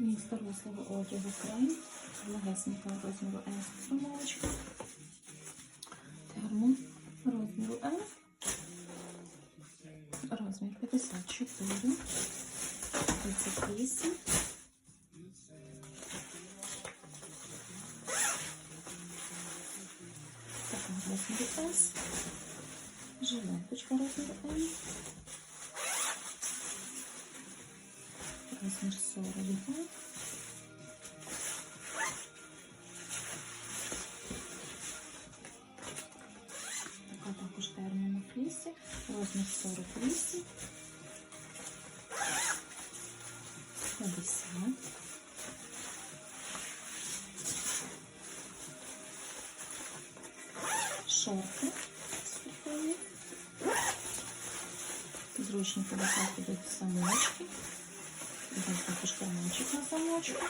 Міст дорослого одягу крем, легесенька розміру С сумочка, термо розміру L, розмір 54, 38, така розміру S, жилеточка розміру М, розмір 48, 50, шорти спортивні, зручні подати до самочки, і там також карманчик на замочку,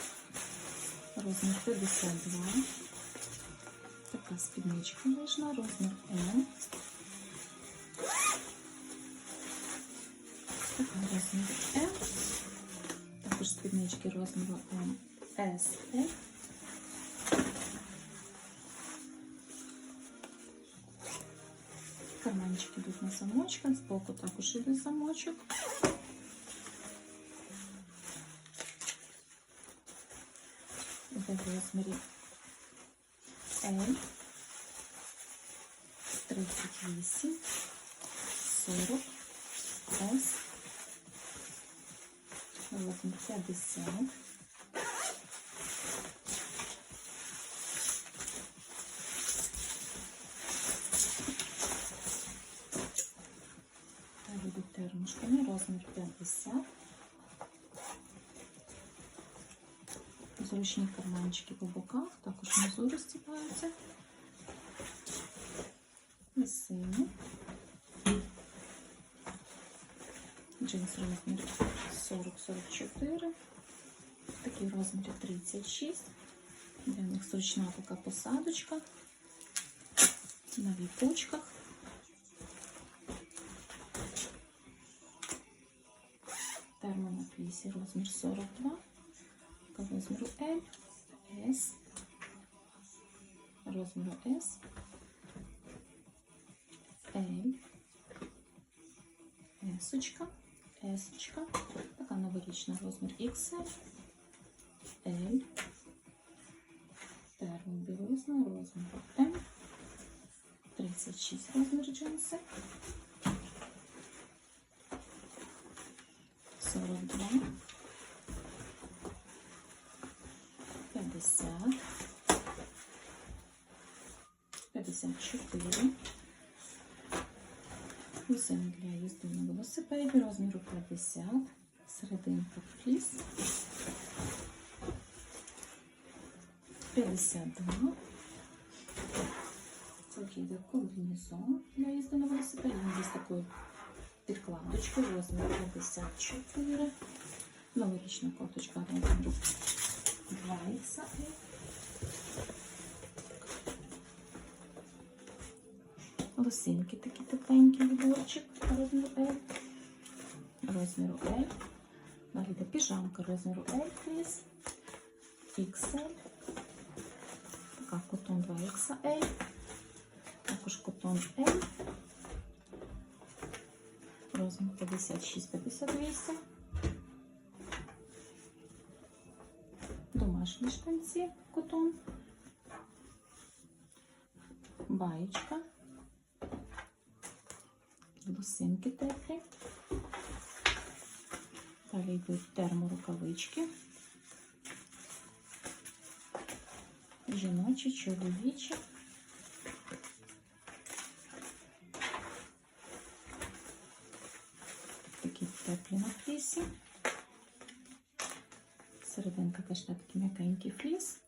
розмір 52, така спідничка нижна, розмір М, розмір М, також спіднички розміру М, С, М. Карманчики йдуть на замочках, збоку також іде замочок. Іде в розмірі L, 38, 40, S, розмір 50. Та будуть термошками, розмір 50. Зручні карманчики по боках, також внизу розціпаються. І сині. Джинс розмір 40-44. Такий розмір 36. Для них зручна така посадочка. На віпочках. Термо на флісі розмір 42. Така розміру L, S, розміру S, L, S, S, така новорічна розмір XL, L, термобілизна розміру M, 36 розмір джинси, 42, 50, 54, Гусени для їзди на велосипеді розміру 50, серединка фліс, 52, це йде комбінезон для їзди на велосипеді, він з такою підкладочкою, розмір 54, новорічна коточка розміру 2 XL. Лосинки такі тепленькі відборчик розміру L. Розміру L. Далі йде піжамка розміру L фліс. XL. Така котон 2 XL. Також котон L. Розмір 56-58. Домашні штанці котон. Баєчка. Лосинки теплі. Далі йдуть терморукавички. Жіночі, чоловічі. Такі теплі на флісі. Серединка теж такий м'якенький фліс.